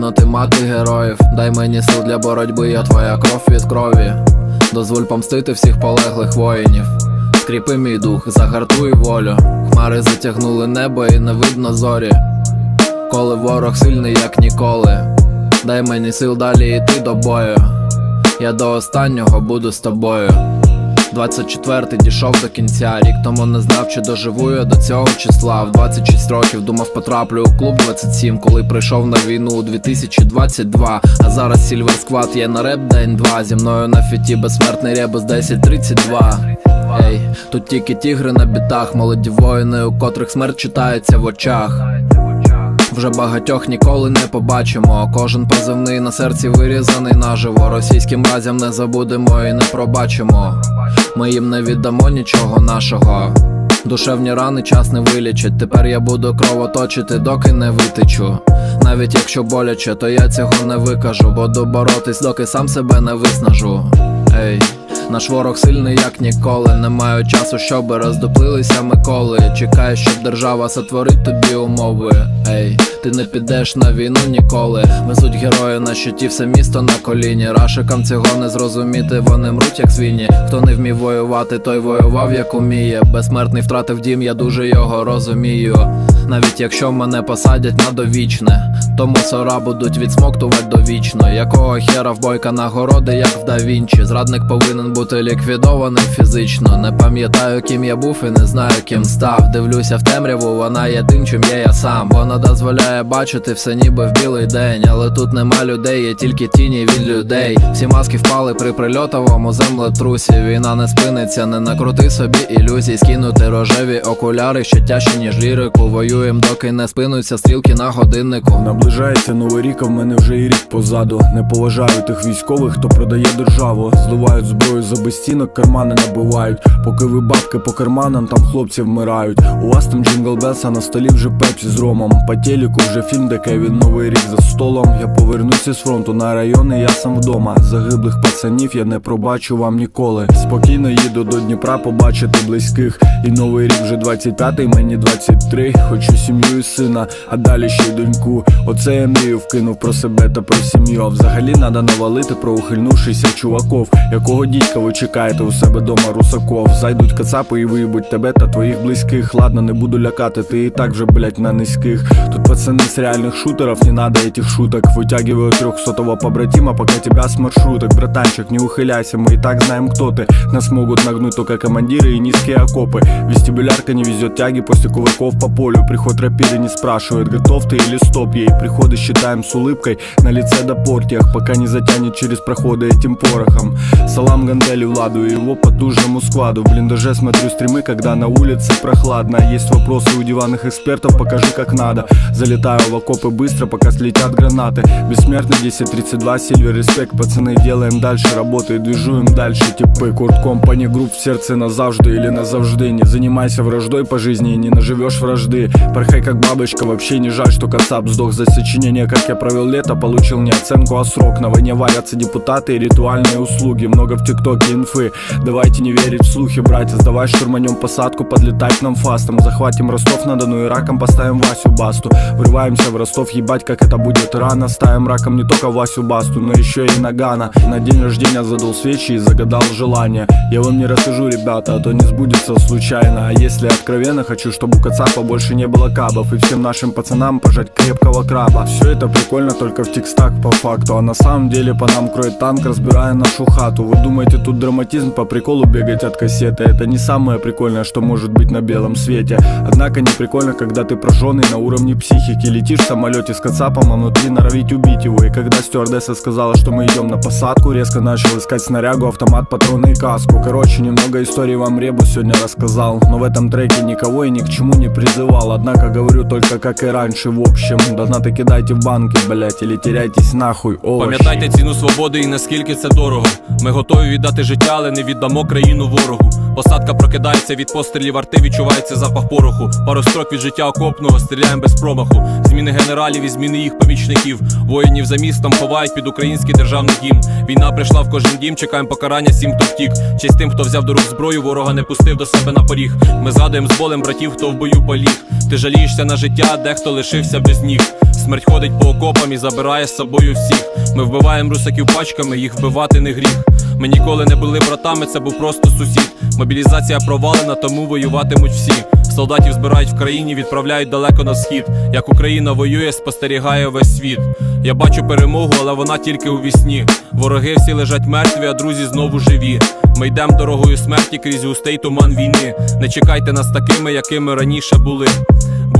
Україно, ти мати героїв, дай мені сил для боротьби, я твоя кров від крові. Дозволь помстити всіх полеглих воїнів. Скріпи мій дух, загартуй волю. Хмари затягнули небо і не видно зорі. Коли ворог сильний, як ніколи. Дай мені сил далі йти до бою. Я до останнього буду з тобою. 24-й дійшов до кінця. Рік тому не знав, чи доживу я до цього числа. В 26 років думав, потраплю у клуб 27, коли прийшов на війну у 2022. А зараз Сільвер Сквад є на реп день два. Зі мною на фіті безсмертний ребус 1032. Ей, тут тільки тігри на бітах, молоді воїни, у котрих смерть читається в очах. Вже багатьох ніколи не побачимо. Кожен позивний на серці вирізаний наживо. Російським разям не забудемо і не пробачимо. Ми їм не віддамо нічого нашого. Душевні рани час не вилічить. Тепер я буду кровоточити, доки не витечу. Навіть якщо боляче, то я цього не викажу. Буду боротись, доки сам себе не виснажу. Ей, наш ворог сильний, як ніколи. Не маю часу, щоб роздуплилися Миколи. Чекаю, щоб держава сотворить тобі умови. Ей, ти не підеш на війну ніколи. Везуть герої на щиті, все місто на коліні. Рашикам цього не зрозуміти, вони мруть, як свині. Хто не вмів воювати, той воював, як уміє. Безсмертний втратив дім, я дуже його розумію. Навіть якщо мене посадять на довічне, то мусора будуть відсмоктувати довічно. Якого хера в бойка нагороди, як в да Вінчі. Зрадник повинен бути ліквідованим фізично. Не пам'ятаю, ким я був і не знаю, ким став. Дивлюся в темряву, вона є тим, чим є я сам. Вона дозволяє бачити все ніби в білий день. Але тут нема людей, є тільки тіні від людей. Всі маски впали при прильотовому землетрусі. Війна не спиниться, не накрути собі ілюзій. Скинути рожеві окуляри, що тяжчі, ніж лірику. Воюєм, доки не спинуться стрілки на годиннику. Наближається новий рік, а в мене вже і рік позаду. Не поважаю тих військових, хто продає державу. Зливають зброю за безцінок, кармани набивають. Поки ви бабки по карманам, там хлопці вмирають. У вас там джингл белс, а на столі вже пепсі з ромом. По телеку вже фільм, де Кевін новий рік за столом. Я повернуся з фронту на райони, я сам вдома. Загиблих пацанів я не пробачу вам ніколи. Спокійно їду до Дніпра побачити близьких. І новий рік вже 25-й, мені 23 Хочу сім'ю і сина, а далі ще й доньку. Оце я мрію вкинув про себе та про сім'ю. А взагалі надо навалити про ухильнувшися чуваков. Якого дідька ви чекаєте у себе дома русаков? Зайдуть кацапи і виїбуть тебе та твоїх близьких. Ладно, не буду лякати, ти і так вже, блять, на низьких. Тут пацаны с реальных шутеров, не надо этих шуток Вытягиваю трехсотого побратима, пока тебя с маршруток Братанчик, не ухиляйся, мы и так знаем кто ты Нас могут нагнуть только командиры и низкие окопы Вестибулярка не везет тяги после кувырков по полю Приход рапиды не спрашивает, готов ты или стоп ей Приходы считаем с улыбкой на лице до портиях Пока не затянет через проходы этим порохом Салам Гандели Владу и его потужному складу. В блиндаже смотрю стримы, когда на улице прохладно. Есть вопросы у диванных экспертов, покажи как надо. Залетаю в окопы быстро, пока слетят гранаты. Бессмертный 1032, Сильвер, респект Пацаны, делаем дальше работы движуем дальше. Типы, Курт Компани, групп в сердце назавжди или назавжди. Не занимайся враждой по жизни не наживешь вражды. Порхай как бабочка, вообще не жаль, что Кацап сдох За сочинение, как я провел лето, получил не оценку, а срок. На войне варятся депутаты и ритуальные услуги. Много в ТикТоке инфы, давайте не верить в слухи, братья. Сдавай штурманем посадку, подлетать нам фастом. Захватим Ростов на Дону и раком поставим Васю Басту. Врываемся в Ростов, ебать, как это будет рано. Ставим раком не только Васю Басту, но еще и Нагана. На день рождения задул свечи и загадал желание. Я вам не расскажу, ребята, а то не сбудется случайно. А если откровенно, хочу, чтобы у Кацапа больше не было кабов. И всем нашим пацанам пожать крепкого краба. Все это прикольно только в текстах по факту. А на самом деле по нам кроет танк, разбирая нашу хату. Вы думаете, тут драматизм по приколу бегать от кассеты Это не самое прикольное, что может быть на белом свете Однако не прикольно, когда ты прожженный на уровне психики Летишь в самолете с кацапом, а внутри норовить убить его И когда стюардесса сказала, что мы идем на посадку Резко начал искать снарягу, автомат, патроны и каску Короче, немного историй вам Ребус сегодня рассказал Но в этом треке никого и ни к чему не призывал Однако говорю только как и раньше в общем Донаты кидайте в банки, блять, или теряйтесь нахуй, овощи Пам'ятайте ціну свободи і наскільки це дорого. Ми готові віддати життя, але не віддамо країну ворогу. Посадка прокидається від пострілів арти, відчувається запах пороху. Пару строк від життя окопного, стріляємо без промаху. Зміни генералів і зміни їх помічників. Воїнів за містом ховають під український державний гімн. Війна прийшла в кожен дім, чекаємо покарання всім, хто втік. Честь тим, хто взяв до рук зброю, ворога не пустив до себе на поріг. Ми згадуємо з болем братів, хто в бою поліг. Ти жалієшся на життя, дехто лишився без ніг. Смерть ходить по окопам і забирає з собою всіх. Ми вбиваємо русаків пачками, їх вбивати не гріх. Ми ніколи не були братами, це був просто сусід. Мобілізація провалена, тому воюватимуть всі. Солдатів збирають в країні, відправляють далеко на схід. Як Україна воює, спостерігає весь світ. Я бачу перемогу, але вона тільки у вісні. Вороги всі лежать мертві, а друзі знову живі. Ми йдемо дорогою смерті крізь густий туман війни. Не чекайте нас такими, якими раніше були.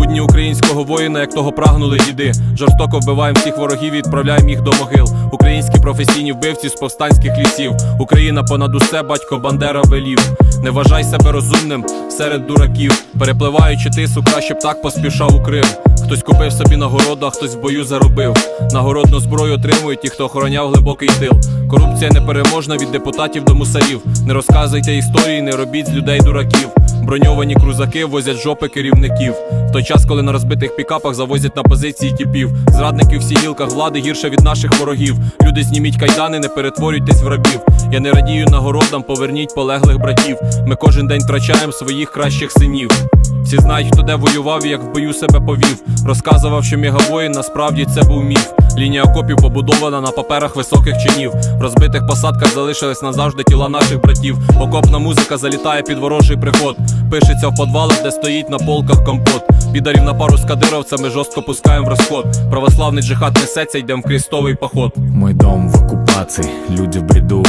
Будні українського воїна, як того прагнули діди. Жорстоко вбиваємо всіх ворогів і відправляємо їх до могил. Українські професійні вбивці з повстанських лісів. Україна понад усе, батько Бандера велів. Не вважай себе розумним серед дураків. Перепливаючи тису, краще б так поспішав у Крим. Хтось купив собі нагороду, а хтось в бою заробив. Нагородну зброю отримують ті, хто охороняв глибокий тил. Корупція непереможна від депутатів до мусарів. Не розказуйте історії, не робіть з людей дураків. Броньовані крузаки возять жопи керівників. В той час, коли на розбитих пікапах завозять на позиції тіпів. Зрадники в гілках влади гірше від наших ворогів. Люди зніміть кайдани, не перетворюйтесь в рабів. Я не радію нагородам, поверніть полеглих братів. Ми кожен день втрачаємо своїх кращих синів. Всі знають, хто де воював і як в бою себе повів. Розказував, що мегавоїн насправді це був міф. Лінія окопів побудована на паперах високих чинів. В розбитих посадках залишились назавжди тіла наших братів. Окопна музика залітає під ворожий приход. Пишеться в подвалах, де стоїть на полках компот. Підарів на пару з кадировцями жорстко пускаємо в розход. Православний джихад несеться, йдем в крестовий поход. Мой дом в оккупации, люди в бреду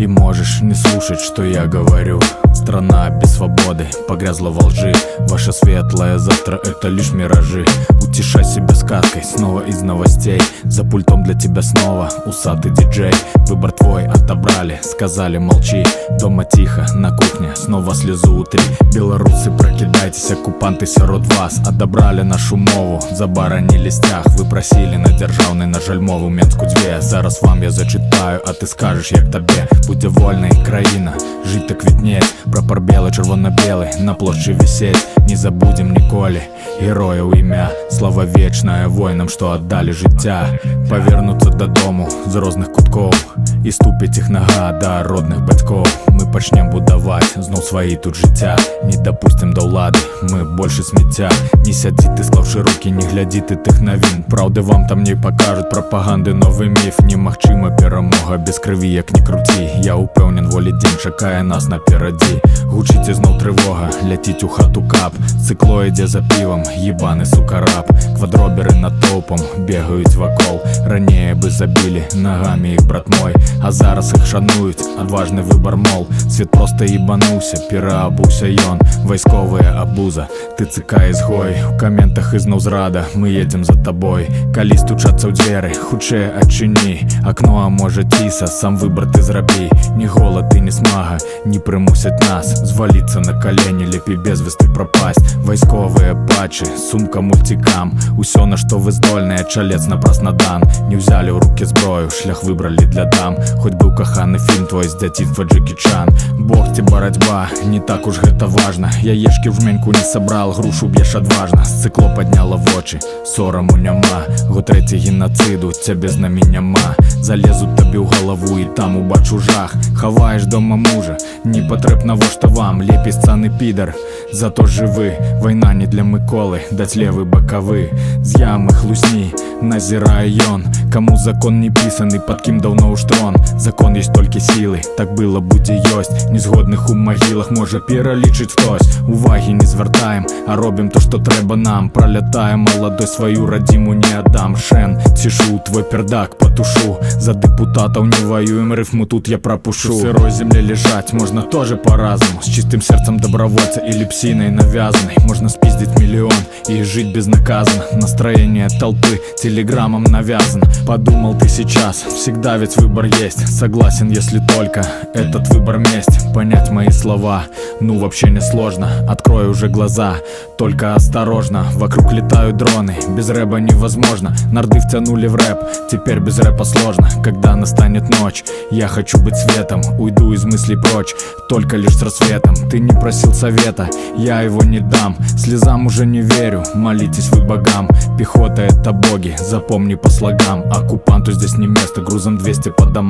И можешь не слушать, что я говорю Страна без свободы, погрязла во лжи Ваше светлое завтра это лишь миражи Утешай себя сказкой, снова из новостей За пультом для тебя снова усатый диджей Выбор твой отобрали, сказали молчи Дома тихо, на кухне, снова слезу утри Белорусы, прокидайтесь, оккупанты сирот вас Отобрали нашу мову, забаранили стяг Ви просили на державний, на жаль, мову Менську дві Зараз вам я зачитаю, а ти скажеш, як тобі Будьте вольна країна, жить та квітнеть Прапор білий, червоно-білий, на площі висеть Не забудем ніколи героїв ім'я Слава вечная воїнам, що отдали життя. Повернуться додому з різних кутков І ступить їх нога до родних батьків Ми почнем будувати знов свої тут життя. Не допустим до влади, ми більше сміття. Не сядіти, склавши руки, не глядіти тих новин. Правди вам там не покажуть пропаганди новий міф. Немагчима перемога без крові, як не круті. Я упевнен, волі день чекає нас напереді Гучить і знов тривога, летить у хату кап. Цикло йде за пивом, їбаний сука раб. Квадробери над топом бігають вокол. Раніше би забили ногами їх брат мой А зараз їх шанують, одважний вибор мол. Світ просто їбанувся, переобувся йон. Військовая обуза, ти цика ізгой У коментах і знов зрада, ми їдем за тобой Калі стучаться в двері, худше очини Окно, а може тіса, сам вибор ти зроби. Ні голод і ні смага, не примусять нас. Звалиться на колені, ліпі безвісти пропасть. Військові патчі, сумка мультикам. Усё на що ви здольні, чалець напрасно дан Не взяли в руки зброю, шлях вибрали для дам Хоть був коханий фільм твой з дитинства Джекі Чан. Бог ці боротьба, не так уж гэта важно. Яєчки в жменьку не собрал, грушу б'єш одважно Сцикло подняло в очі, сорому нема. Год третій геноциду, тебе з нами нема. Залезут тобі в голову і там убачу жах. Ховаєш дома мужа, не потрібно во що вам. Лепість цаний підер, зато живи Війна не для Миколи, дать левий боковий З ями хлусні, назирає йон Кому закон не писаний, под ким давно уж трон Закон есть только силы, так было будь і йость Незгодних у могилах може перелічить хтось Уваги не звертаєм, а робим то, що треба нам Пролетаем молодой свою родиму не отдам Шен, цішу, твой пердак потушу За депутатов не воюем, рифму тут я пропушу В сырой земле лежать можно тоже по-разному С чистым сердцем добровольца или псиной навязанной Можно спиздить миллион и жить безнаказанно Настроение толпы телеграммом навязано Подумал ты сейчас, всегда ведь выбор есть. Согласен, если только этот выбор месть. Понять мои слова, ну вообще не сложно. Открой уже глаза, только осторожно. Вокруг летают дроны, без рэба невозможно. Нарды втянули в рэп, теперь без рэпа сложно. Когда настанет ночь, я хочу быть светом. Уйду из мыслей прочь, только лишь с рассветом. Ты не просил совета, я его не дам. Слезам уже не верю, молитесь вы богам. Пехота это боги, запомни по слогам. Оккупанту здесь не место, грузом 200 по домам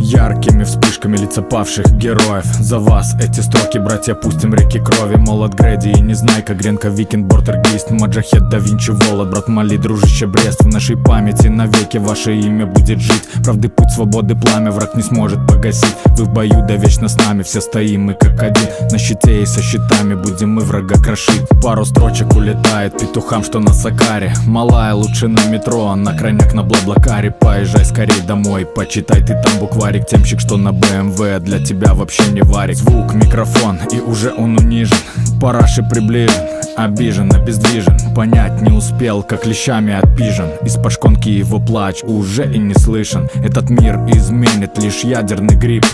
Яркими вспышками лица павших героев. За вас эти строки, братья, пустим реки крови. Молот Грэди и Незнайка, Гренка, Викинг, Бортергейст Маджахет, да Винчи, Волод, брат Мали, дружище Брест. В нашей памяти навеки ваше имя будет жить. Правды путь свободы пламя враг не сможет погасить. Вы в бою да вечно с нами, все стоим мы как один. На щите и со щитами будем мы врага крошить. Пару строчек улетает петухам, что на Сакаре. Малая лучше на метро, а на крайняк на Блаблакаре. Поезжай скорей домой, почитай ты там букварик Темщик, что на БМВ, для тебя вообще не варик. Звук, микрофон, и уже он унижен. Параши приближен, обижен, обездвижен. Понять не успел, как лещами отпижен. Из-под шконки его плач уже и не слышен. Этот мир изменит лишь ядерный грипп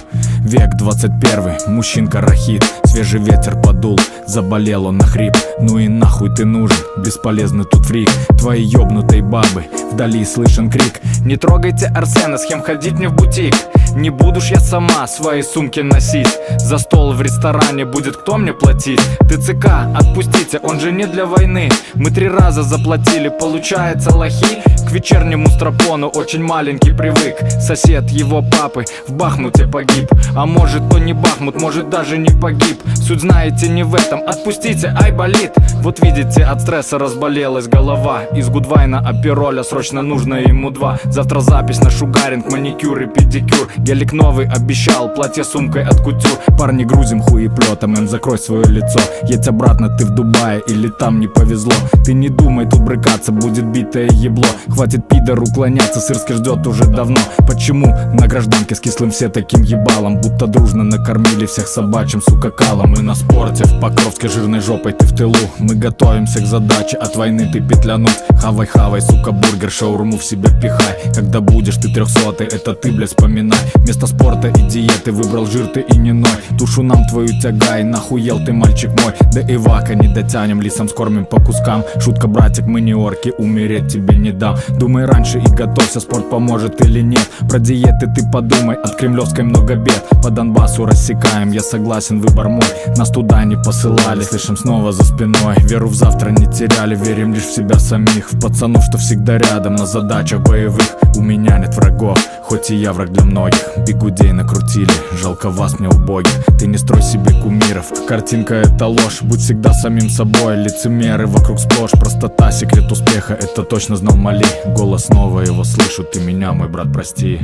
Век 21, мужчинка рахит. Свежий ветер подул, заболел он на хрип. Ну и нахуй ты нужен, бесполезный тут фрик. Твои ёбнутой бабы, вдали слышен крик. Не трогайте Арсена, с кем ходить не в бутик. Не буду ж я сама свои сумки носить. За стол в ресторане будет кто мне платить? ТЦК, отпустите, он же не для войны. Мы три раза заплатили, получается лохи. К вечернему стропону очень маленький привык. Сосед его папы в Бахмуте погиб А может то не Бахмут, может даже не погиб. Суть знаете не в этом, отпустите, ай болит. Вот видите, от стресса разболелась голова. Из Гудвайна апероля срочно нужно ему два. Завтра запись на шугаринг, маникюр и педикюр. Гелик новый обещал, платье сумкой от кутюр. Парни грузим хуеплетом, им закрой свое лицо. Едь обратно, ты в Дубае или там не повезло. Ты не думай тут брыкаться, будет битое ебло. Хватит пидор уклоняться, сырский ждет уже давно. Почему на гражданке с кислым все таким ебалом Будто дружно накормили всех собачьим, сука, калом Мы на спорте, в Покровске жирной жопой ты в тылу. Мы готовимся к задаче, от войны ты петлянуть. Хавай, хавай, сука, бургер, шаурму в себя пихай Когда будешь ты трехсотый, это ты, блядь, вспоминай. Вместо спорта и диеты выбрал жир ты и не ной. Тушу нам твою тягай, нахуел ты, мальчик мой. Да и вака не дотянем, лисом скормим по кускам. Шутка, братик, мы не орки, умереть тебе не дам. Думай раньше и готовься, спорт поможет или нет. Про диеты ты подумай, от кремлевской много бед По Донбассу рассекаем, я согласен, выбор мой. Нас туда не посылали, слышим снова за спиной. Веру в завтра не теряли, верим лишь в себя самих. В пацанов, что всегда рядом, на задачах боевых. У меня нет врагов, хоть и я враг для многих. Бегудей накрутили, жалко вас мне убогих Ты не строй себе кумиров, картинка это ложь. Будь всегда самим собой, лицемеры вокруг сплошь. Простота, секрет успеха, это точно знал Мали. Голос снова его слышу, ты меня, мой брат, прости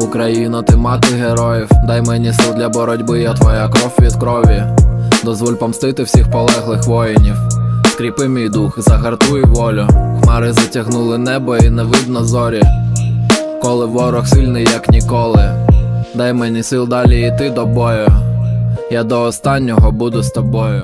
Україно, ти мати героїв, дай мені сил для боротьби, я твоя кров від крові. Дозволь помстити всіх полеглих воїнів. Скріпи мій дух, загартуй волю. Хмари затягнули небо і не видно зорі. Коли ворог сильний, як ніколи. Дай мені сил далі йти до бою. Я до останнього буду з тобою.